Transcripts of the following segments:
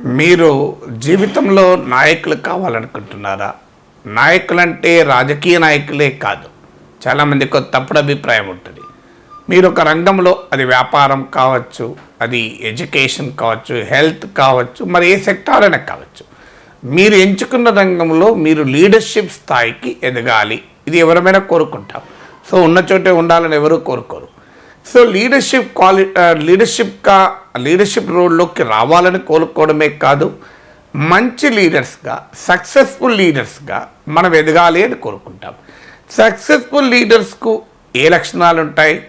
మీరు జీవితంలో నాయకులు కావాలనుకుంటున్నారా? నాయకులంటే రాజకీయ నాయకులే కాదు. చాలామందికి కొత్త తప్పుడు అభిప్రాయం ఉంటుంది. మీరు ఒక రంగంలో అది వ్యాపారం కావచ్చు అది ఎడ్యుకేషన్ కావచ్చు హెల్త్ కావచ్చు మరి ఏ సెక్టార్ అయినా కావచ్చు. మీరు ఎంచుకున్న రంగంలో మీరు లీడర్షిప్ స్థాయికి ఎదగాలి. ఇది ఎవరమైనా కోరుకుంటాం సో ఉన్న చోటే ఉండాలని ఎవరు కోరుకోరు. సో లీడర్షిప్ క్వాలి లీడర్షిప్గా లీడర్షిప్ రోల్లోకి రావాలని కోరుకోవడమే కాదు మంచి లీడర్స్గా సక్సెస్ఫుల్ లీడర్స్గా మనం ఎదగాలి అని కోరుకుంటాం. సక్సెస్ఫుల్ లీడర్స్కు ఏ లక్షణాలు ఉంటాయి?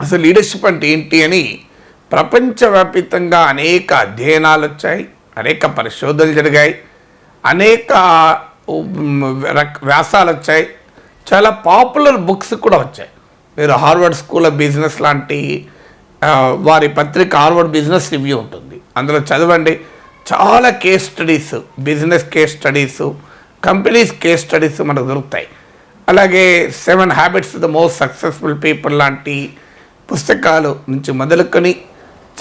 అసలు లీడర్షిప్ అంటే ఏంటి అని ప్రపంచవ్యాప్తంగా అనేక అధ్యయనాలు వచ్చాయి అనేక పరిశోధనలు జరిగాయి అనేక రక- వ్యాసాలు వచ్చాయి చాలా పాపులర్ బుక్స్ కూడా వచ్చాయి. మీరు హార్వర్డ్ స్కూల్ ఆఫ్ బిజినెస్ లాంటి వారి పత్రిక హార్వర్డ్ బిజినెస్ రివ్యూ ఉంటుంది. అందులో చదవండి. చాలా case studies business case studies companies case studies మనకు దొరుకుతాయి. అలాగే seven habits the most successful people లాంటి పుస్తకాలు నుంచి మొదలుకొని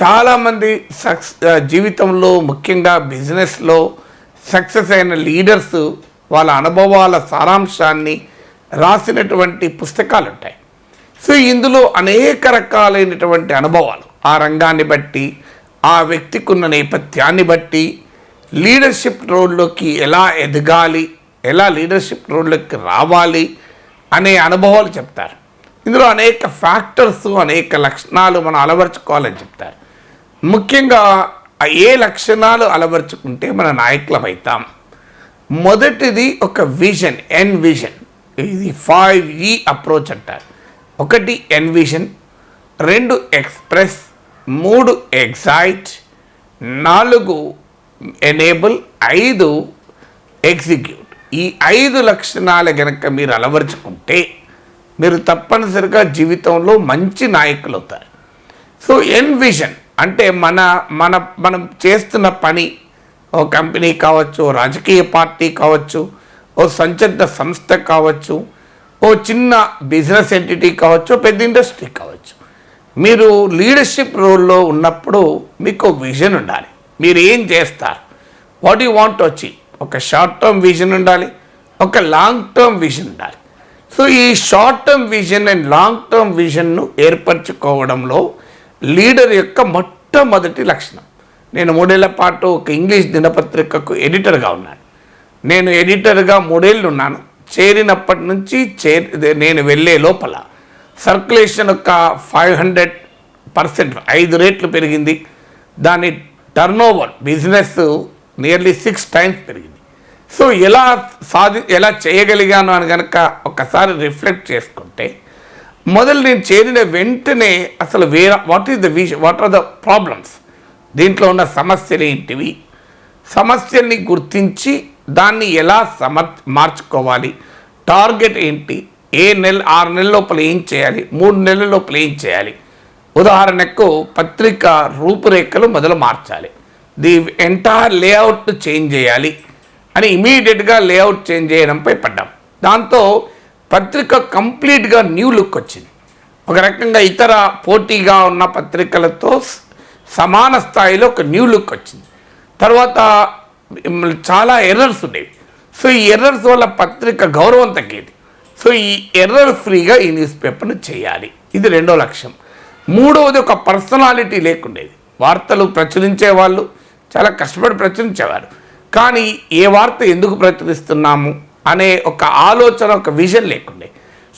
చాలామంది సక్స్ జీవితంలో ముఖ్యంగా బిజినెస్లో సక్సెస్ అయిన లీడర్స్ వాళ్ళ అనుభవాల సారాంశాన్ని రాసినటువంటి పుస్తకాలు ఉంటాయి సో ఇందులో అనేక రకాలైనటువంటి అనుభవాలు. ఆ రంగాన్ని బట్టి ఆ వ్యక్తికి ఉన్న నేపథ్యాన్ని బట్టి లీడర్షిప్ రోల్లోకి ఎలా ఎదగాలి ఎలా లీడర్షిప్ రోల్లోకి రావాలి అనే అనుభవాలు చెప్తారు. ఇందులో అనేక ఫ్యాక్టర్స్ అనేక లక్షణాలు మనం అలవర్చుకోవాలని చెప్తారు. ముఖ్యంగా ఏ లక్షణాలు అలవర్చుకుంటే మన నాయకులం అవుతాం మొదటిది ఒక విజన్ ఎన్ విజన్ ఇది ఫైవ్ ఈ అప్రోచ్ అంటారు. ఒకటి ఎన్విషన్ రెండు ఎక్స్ప్రెస్ మూడు ఎగ్జైట్ నాలుగు ఎనేబుల్ ఐదు ఎగ్జిక్యూట్. ఈ ఐదు లక్షణాలు గనక మీరు అలవరుచుకుంటే మీరు తప్పనిసరిగా జీవితంలో మంచి నాయకులు అవుతారు. సో ఎన్విషన్ అంటే మన మన మనం చేస్తున్న పని ఓ కంపెనీ కావచ్చు రాజకీయ పార్టీ కావచ్చు ఓ సంచలన సంస్థ కావచ్చు ఓ చిన్న బిజినెస్ ఎంటిటీ కావచ్చు పెద్ద ఇండస్ట్రీ కావచ్చు. మీరు లీడర్షిప్ రోల్లో ఉన్నప్పుడు మీకు విజన్ ఉండాలి. మీరు ఏం చేస్తారు? వాట్ యు వాంట్ వచ్చి ఒక షార్ట్ టర్మ్ విజన్ ఉండాలి ఒక లాంగ్ టర్మ్ విజన్ ఉండాలి. సో ఈ short term vision and long term విజన్ను ఏర్పరచుకోవడంలో లీడర్ యొక్క మొట్టమొదటి లక్షణం. నేను మూడేళ్ళ పాటు ఒక ఇంగ్లీష్ దినపత్రికకు ఎడిటర్గా ఉన్నాను. నేను ఎడిటర్గా మూడేళ్ళు ఉన్నాను చేరినప్పటి నుంచి చే నేను వెళ్ళే లోపల సర్క్యులేషన్ ఒక ఫైవ్ హండ్రెడ్ పర్సెంట్ ఐదు రేట్లు పెరిగింది. దాని turnover business nearly six times పెరిగింది. సో ఎలా సాధి ఎలా చేయగలిగాను అని కనుక ఒకసారి రిఫ్లెక్ట్ చేసుకుంటే మొదలు నేను చేరిన వెంటనే అసలు వేరే వాట్ ఈస్ ద విష వాట్ ఆర్ ద ప్రాబ్లమ్స్ దీంట్లో ఉన్న సమస్యలు ఏంటివి? సమస్యల్ని గుర్తించి దాన్ని ఎలా సమర్ మార్చుకోవాలి? టార్గెట్ ఏంటి? ఏ నెల ఆరు నెలల లోపల ఏం చేయాలి? మూడు నెలల లోపల ఏం చేయాలి? ఉదాహరణకు పత్రిక రూపురేఖలు మొదలు మార్చాలి. ది ఎంటైర్ లేఅవుట్ చేంజ్ చేయాలి అని ఇమీడియట్గా లేఅవుట్ చేంజ్ చేయడంపై పడ్డాం. దాంతో పత్రిక కంప్లీట్గా న్యూ లుక్ వచ్చింది. ఒక రకంగా ఇతర పోటీగా ఉన్న పత్రికలతో సమాన స్థాయిలో ఒక న్యూ లుక్ వచ్చింది. తర్వాత చాలా ఎర్రర్స్ ఉండేవి సో ఈ ఎర్రర్స్ వల్ల పత్రిక గౌరవం తగ్గేది. సో ఈ ఎర్రర్ ఫ్రీగా ఈ న్యూస్ పేపర్ను చేయాలి. ఇది రెండో లక్ష్యం. మూడవది ఒక పర్సనాలిటీ లేకుండేది. వార్తలు ప్రచురించే వాళ్ళు చాలా కష్టపడి ప్రచురించేవారు. కానీ ఏ వార్త ఎందుకు ప్రచురిస్తున్నాము అనే ఒక ఆలోచన ఒక విజన్ లేకుండే.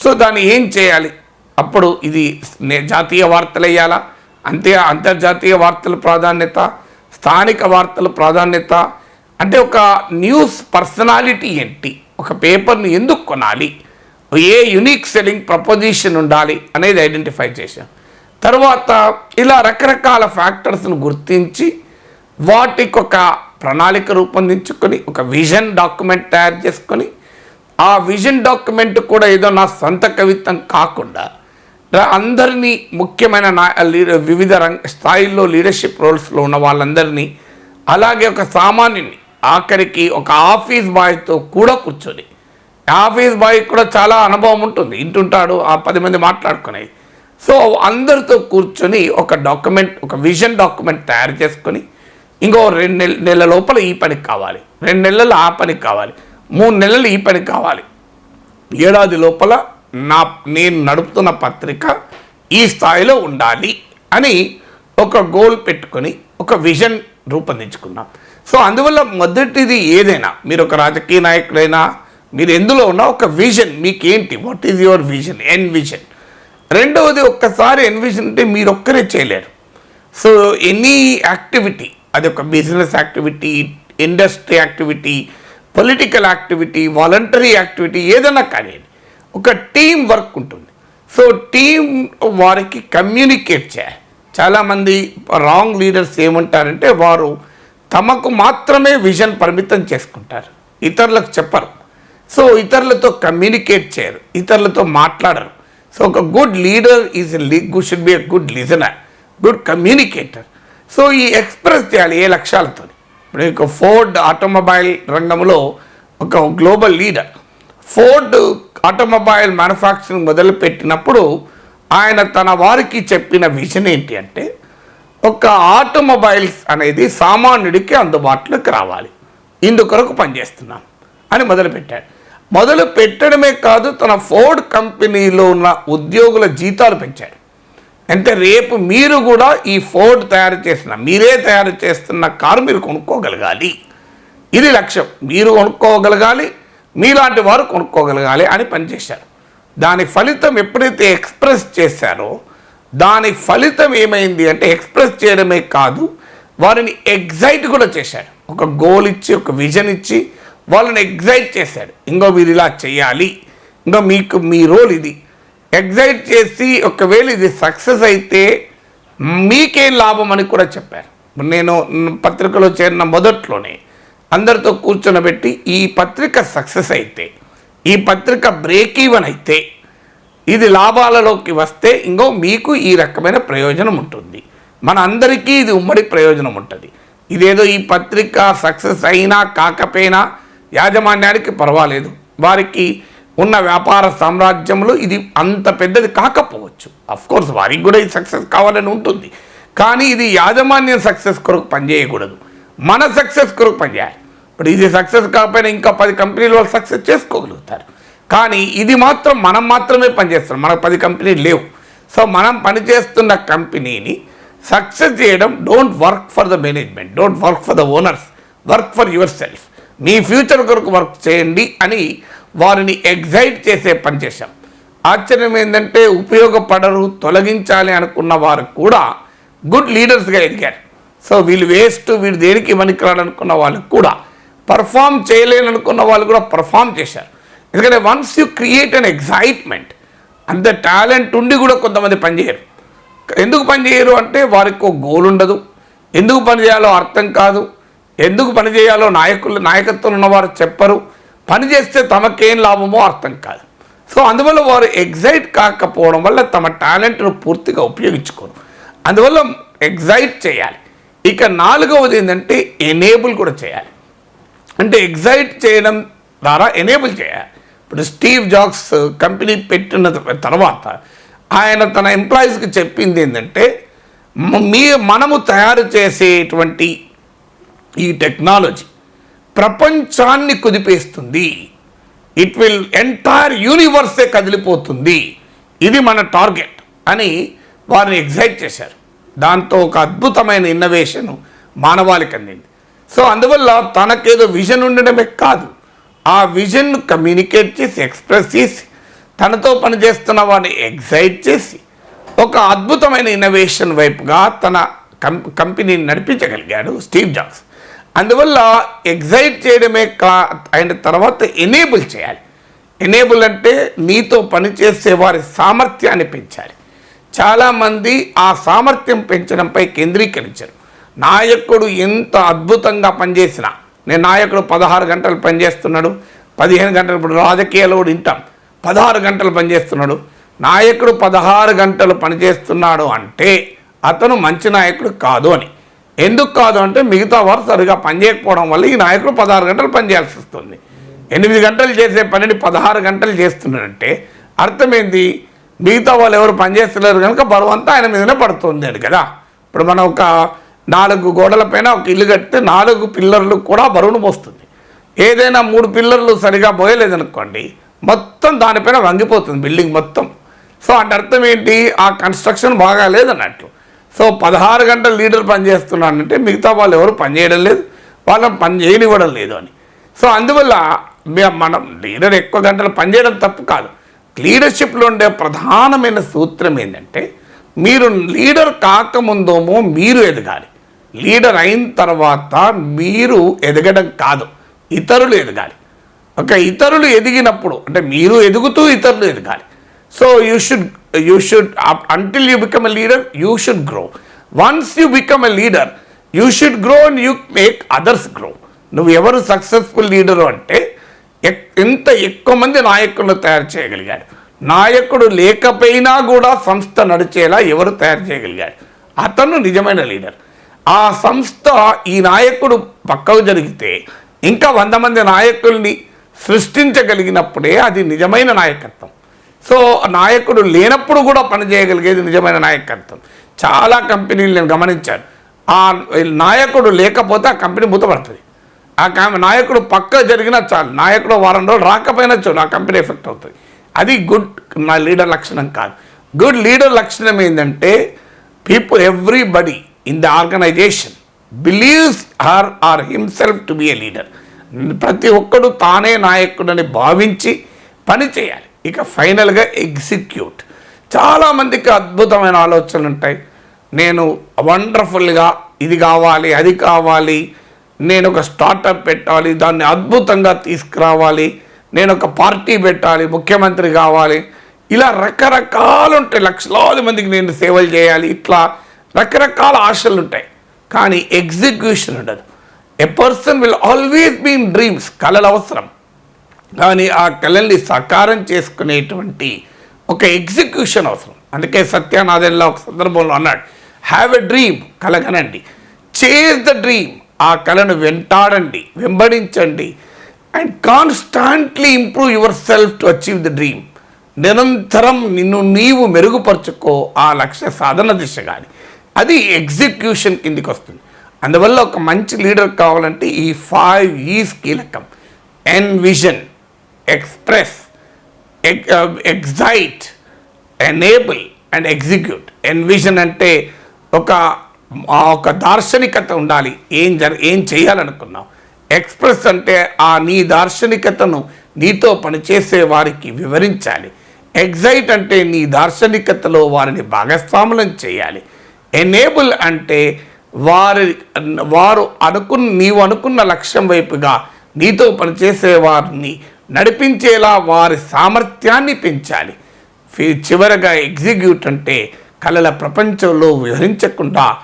సో దాన్ని ఏం చేయాలి? అప్పుడు ఇది జాతీయ వార్తలు వేయాలా? అంతే అంతర్జాతీయ వార్తల ప్రాధాన్యత స్థానిక వార్తల ప్రాధాన్యత అంటే ఒక న్యూస్ పర్సనాలిటీ ఏంటి? ఒక పేపర్ని ఎందుకు కొనాలి? ఏ యునిక్ సెల్లింగ్ ప్రపోజిషన్ ఉండాలి అనేది ఐడెంటిఫై చేశాం. తర్వాత ఇలా రకరకాల ఫ్యాక్టర్స్ను గుర్తించి వాటికి ఒక ప్రణాళిక రూపొందించుకొని ఒక విజన్ డాక్యుమెంట్ తయారు చేసుకొని ఆ విజన్ డాక్యుమెంట్ కూడా ఏదో నా సొంత కవిత్వం కాకుండా అందరినీ ముఖ్యమైన నా వివిధ రంగ స్థాయిల్లో లీడర్షిప్ రోల్స్లో ఉన్న వాళ్ళందరినీ అలాగే ఒక సామాన్యుని ఆఖరికి ఒక ఆఫీస్ బాయ్తో కూడా కూర్చొని. ఆఫీస్ బాయ్ కూడా చాలా అనుభవం ఉంటుంది. ఇంటుంటాడు ఆ పది మంది మాట్లాడుకునేది. సో అందరితో కూర్చొని ఒక డాక్యుమెంట్ ఒక విజన్ డాక్యుమెంట్ తయారు చేసుకొని ఇంకో రెండు నెల నెలల లోపల ఈ పనికి కావాలి. రెండు నెలలు ఆ పనికి కావాలి. మూడు నెలలు ఈ పనికి కావాలి. ఏడాది లోపల నా నేను నడుపుతున్న పత్రిక ఈ స్థాయిలో ఉండాలి అని ఒక గోల్ పెట్టుకొని ఒక విజన్ రూపొందించుకున్నాం. సో అందువల్ల మొదటిది ఏదైనా మీరు ఒక రాజకీయ నాయకుడైనా మీరు ఎందులో ఉన్నా ఒక విజన్ మీకేంటి? What is your vision envision రెండవది ఒక్కసారి ఎన్ విజన్ అంటే మీరు ఒక్కరే చేయలేరు. సో ఎనీ యాక్టివిటీ అది ఒక business activity industry activity political activity voluntary activity ఏదైనా కానీ ఒక టీం వర్క్ ఉంటుంది. సో టీం వారికి కమ్యూనికేట్ చేయాలి. చాలామంది రాంగ్ లీడర్స్ ఏమంటారంటే వారు తమకు మాత్రమే విజన్ పరిమితం చేసుకుంటారు. ఇతరులకు చెప్పరు. సో ఇతరులతో కమ్యూనికేట్ చేయరు. ఇతరులతో మాట్లాడరు. సో ఒక good leader is good should be a good listener good communicator. So ఈ ఎక్స్ప్రెస్ చేయాలి ఏ లక్ష్యాలతో ఇప్పుడు ఒక ఫోర్డ్ ఆటోమొబైల్ రంగంలో ఒక global leader. Ford automobile manufacturing మొదలుపెట్టినప్పుడు ఆయన తన వారికి చెప్పిన విజన్ ఏంటి అంటే ఒక ఆటోమొబైల్స్ అనేది సామాన్యుడికి అందుబాటులోకి రావాలి. ఇందుకొరకు పనిచేస్తున్నాం అని మొదలుపెట్టాడు. మొదలు పెట్టడమే కాదు తన ఫోర్డ్ కంపెనీలో ఉన్న ఉద్యోగుల జీతాలు పెంచాడు. అంటే రేపు మీరు కూడా ఈ ఫోర్డ్ తయారు చేసిన మీరే తయారు చేస్తున్న కారు మీరు కొనుక్కోగలగాలి. ఇది లక్ష్యం. మీరు కొనుక్కోగలగాలి మీలాంటి వారు కొనుక్కోగలగాలి అని పనిచేశారు. దాని ఫలితం ఎప్పుడైతే ఎక్స్ప్రెస్ చేశారో దాని ఫలితం ఏమైంది అంటే ఎక్స్ప్రెస్ చేయడమే కాదు వారిని ఎగ్జైట్ కూడా చేశాడు. ఒక గోల్ ఇచ్చి ఒక విజన్ ఇచ్చి వాళ్ళని ఎగ్జైట్ చేశాడు. ఇంకో మీరు ఇలా చేయాలి ఇంకా మీకు మీ రోల్ ఇది. ఎగ్జైట్ చేసి ఒకవేళ ఇది సక్సెస్ అయితే మీకేం లాభం అని కూడా చెప్పారు. నేను పత్రికలో చేరిన మొదట్లోనే అందరితో కూర్చొనబెట్టి ఈ పత్రిక సక్సెస్ అయితే ఈ పత్రిక బ్రేక్ ఈవెన్ అయితే ఇది లాభాలలోకి వస్తే ఇంకో మీకు ఈ రకమైన ప్రయోజనం ఉంటుంది. మన అందరికీ ఇది ఉమ్మడి ప్రయోజనం ఉంటుంది. ఇదేదో ఈ పత్రిక సక్సెస్ అయినా కాకపోయినా యాజమాన్యానికి పర్వాలేదు. వారికి ఉన్న వ్యాపార సామ్రాజ్యంలో ఇది అంత పెద్దది కాకపోవచ్చు. కోర్స్ వారికి కూడా ఇది సక్సెస్ కావాలని ఉంటుంది. కానీ ఇది యాజమాన్యం సక్సెస్ కొరకు పనిచేయకూడదు. మన సక్సెస్ కొరకు పనిచేయాలి. ఇప్పుడు ఇది సక్సెస్ కాకపోయినా ఇంకా పది కంపెనీలు వాళ్ళు సక్సెస్ చేసుకోగలుగుతారు. కానీ ఇది మాత్రం మనం మాత్రమే పనిచేస్తున్నాం. మనకు పది కంపెనీలు లేవు. సో మనం పనిచేస్తున్న కంపెనీని సక్సెస్ చేయడం don't work for the management don't work for the owners work for yourself me future కొరకు వర్క్ చేయండి అని వారిని ఎగ్జైట్ చేసే పని చేశాం. ఆశ్చర్యం ఏంటంటే ఉపయోగపడరు తొలగించాలి అనుకున్న వారు కూడా గుడ్ లీడర్స్గా ఎదిగారు. సో వీళ్ళు వేస్ట్ వీళ్ళు దేనికి పనికిరాడనుకున్న వాళ్ళు కూడా పర్ఫామ్ చేయలేననుకున్న వాళ్ళు కూడా పర్ఫామ్ చేశారు. ఎందుకంటే once you create an excitement అంత టాలెంట్ ఉండి కూడా కొంతమంది పనిచేయరు ఎందుకు పనిచేయరు అంటే వారికి ఒక గోల్ ఉండదు. ఎందుకు పని చేయాలో అర్థం కాదు. ఎందుకు పని చేయాలో నాయకులు నాయకత్వం ఉన్నవారు చెప్పరు. పని చేస్తే తమకేం లాభమో అర్థం కాదు. సో అందువల్ల వారు ఎగ్జైట్ కాకపోవడం వల్ల తమ టాలెంట్ను పూర్తిగా ఉపయోగించుకోరు. అందువల్ల ఎగ్జైట్ చేయాలి. ఇక నాలుగవది ఏంటంటే ఎనేబుల్ కూడా చేయాలి. అంటే ఎగ్జైట్ చేయడం ద్వారా ఎనేబుల్ చేయాలి. ఇప్పుడు స్టీవ్ జాబ్స్ కంపెనీ పెట్టిన తర్వాత ఆయన తన ఎంప్లాయీస్కి చెప్పింది ఏంటంటే మీ మనము తయారు చేసేటువంటి ఈ టెక్నాలజీ ప్రపంచాన్ని కుదిపేస్తుంది. ఇట్ విల్ ఎంటైర్ యూనివర్సే కదిలిపోతుంది. ఇది మన టార్గెట్ అని వారిని ఎగ్జైట్ చేశారు. దాంతో ఒక అద్భుతమైన ఇన్నోవేషన్ మానవాళికి అందింది. సో అందువల్ల తనకేదో విజన్ ఉండడమే కాదు. ఆ విజన్ను కమ్యూనికేట్ చేసి ఎక్స్ప్రెస్ చేసి తనతో పనిచేస్తున్న వారిని ఎగ్జైట్ చేసి ఒక అద్భుతమైన ఇన్నోవేషన్ వైపుగా తన కం కంపెనీని నడిపించగలిగాడు స్టీవ్ జాబ్స్. అందువల్ల ఎగ్జైట్ చేయడమే కా అయిన తర్వాత ఎనేబుల్ చేయాలి. ఎనేబుల్ అంటే నీతో పనిచేసే వారి సామర్థ్యాన్ని పెంచాలి. చాలామంది ఆ సామర్థ్యం పెంచడంపై కేంద్రీకరించారు. నాయకుడు ఎంత అద్భుతంగా పనిచేసినా నేను నాయకుడు పదహారు గంటలు పనిచేస్తున్నాడు పదిహేను గంటలు ఇప్పుడు రాజకీయాలు కూడా వింటాం. పదహారు గంటలు పనిచేస్తున్నాడు. నాయకుడు పదహారు గంటలు పనిచేస్తున్నాడు అంటే అతను మంచి నాయకుడు కాదు అని. ఎందుకు కాదు అంటే మిగతా వారు సరిగా పనిచేయకపోవడం వల్ల ఈ నాయకుడు పదహారు గంటలు పనిచేయాల్సి వస్తుంది. ఎనిమిది గంటలు చేసే పనిని పదహారు గంటలు చేస్తున్నాడంటే అర్థమైంది? మిగతా వాళ్ళు ఎవరు పనిచేస్తలేరు కనుక బరువు అంతా ఆయన మీదనే పడుతుంది అని కదా. ఇప్పుడు మనం ఒక నాలుగు గోడల పైన ఒక ఇల్లు కడితే నాలుగు పిల్లర్లు కూడా బరువును మోస్తుంది. ఏదైనా మూడు పిల్లర్లు సరిగా పోయలేదనుకోండి మొత్తం దానిపైన వంగిపోతుంది బిల్డింగ్ మొత్తం. సో అంటే అర్థం ఏంటి? ఆ కన్స్ట్రక్షన్ బాగా లేదన్నట్లు. సో పదహారు గంటలు లీడర్ పనిచేస్తున్నానంటే మిగతా వాళ్ళు ఎవరు పనిచేయడం లేదు వాళ్ళని పని చేయనివ్వడం లేదు అని. సో అందువల్ల మనం లీడర్ ఎక్కువ గంటలు పనిచేయడం తప్పు కాదు. లీడర్షిప్లో ఉండే ప్రధానమైన సూత్రం ఏంటంటే మీరు లీడర్ కాకముందేమో మీరు ఎదగాలి. లీడర్ అయిన తర్వాత మీరు ఎదగడం కాదు ఇతరులు ఎదగాలి. ఒక ఇతరులు ఎదిగినప్పుడు అంటే మీరు ఎదుగుతూ ఇతరులు ఎదగాలి. So you should you should until you become a leader you should grow once you become a leader you should grow and you make others grow నువ్వు ఎవరు సక్సెస్ఫుల్ లీడరు అంటే ఎక్- ఎంత ఎక్కువ మంది నాయకులను తయారు చేయగలిగాడు నాయకుడు లేకపోయినా కూడా సంస్థ నడిచేలా ఎవరు తయారు చేయగలిగాడు అతను నిజమైన లీడర్. ఆ సంస్థ ఈ నాయకుడు పక్కకు జరిగితే ఇంకా వంద మంది నాయకుల్ని సృష్టించగలిగినప్పుడే అది నిజమైన నాయకత్వం. సో నాయకుడు లేనప్పుడు కూడా పనిచేయగలిగేది నిజమైన నాయకత్వం. చాలా కంపెనీలు నేను గమనించాను. ఆ నాయకుడు లేకపోతే ఆ కంపెనీ మూతపడుతుంది. ఆ నాయకుడు పక్క జరిగినా చాలు. నాయకుడు వారం రోజులు రాకపోయినా చాలు. ఆ కంపెనీ ఎఫెక్ట్ అవుతుంది. అది గుడ్ నా లీడర్ లక్షణం కాదు. గుడ్ లీడర్ లక్షణం ఏంటంటే people everybody in the organization believes her or himself to be a leader ప్రతి ఒక్కడు తానే నాయకుడని భావించి పని చేయాలి. ఇక ఫైనల్గా ఎగ్జిక్యూట్ చాలామందికి అద్భుతమైన ఆలోచనలు ఉంటాయి. నేను వండర్ఫుల్గా ఇది కావాలి అది కావాలి నేను ఒక స్టార్టప్ పెట్టాలి దాన్ని అద్భుతంగా తీసుకురావాలి నేను ఒక పార్టీ పెట్టాలి ముఖ్యమంత్రి కావాలి. ఇలా రకరకాలు ఉంటాయి లక్షలాది మందికి నేను సేవలు చేయాలి. ఇట్లా రకరకాల ఆశలు ఉంటాయి కానీ ఎగ్జిక్యూషన్ ఉండదు. A person will always been dreams కళలు అవసరం. కానీ ఆ కళల్ని సాకారం చేసుకునేటువంటి ఒక ఎగ్జిక్యూషన్ అవసరం. అందుకే సత్యానాథన్లో ఒక సందర్భంలో అన్నాడు హ్యావ్ ఎ డ్రీమ్ కలగనండి. చేజ్ ద డ్రీమ్ ఆ కళను వెంటాడండి వెంబడించండి. And constantly improve yourself to achieve the dream నిరంతరం నిన్ను నీవు మెరుగుపరుచుకో ఆ లక్ష్య సాధన దిశగాని అది ఎగ్జిక్యూషన్ కిందికి వస్తుంది. అందువల్ల ఒక మంచి లీడర్ కావాలంటే ఈ ఫైవ్ ఈస్ కీలకం. Envision express excite enable and execute envision అంటే ఒక ఒక దార్శనికత ఉండాలి. ఏం జర ఏం చేయాలనుకున్నావు? ఎక్స్ప్రెస్ అంటే ఆ నీ దార్శనికతను నీతో పనిచేసే వారికి వివరించాలి. ఎగ్జైట్ అంటే నీ దార్శనికతలో వారిని భాగస్వాములం చేయాలి. ఎనేబుల్ అంటే వారి వారు అనుకున్న నీవు అనుకున్న లక్ష్యం వైపుగా నీతో పనిచేసే వారిని నడిపించేలా వారి సామర్థ్యాన్ని పెంచాలి. చివరగా ఎగ్జిక్యూట్ అంటే కళల ప్రపంచంలో వివరించకుండా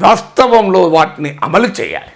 వాస్తవంలో వాటిని అమలు చేయాలి.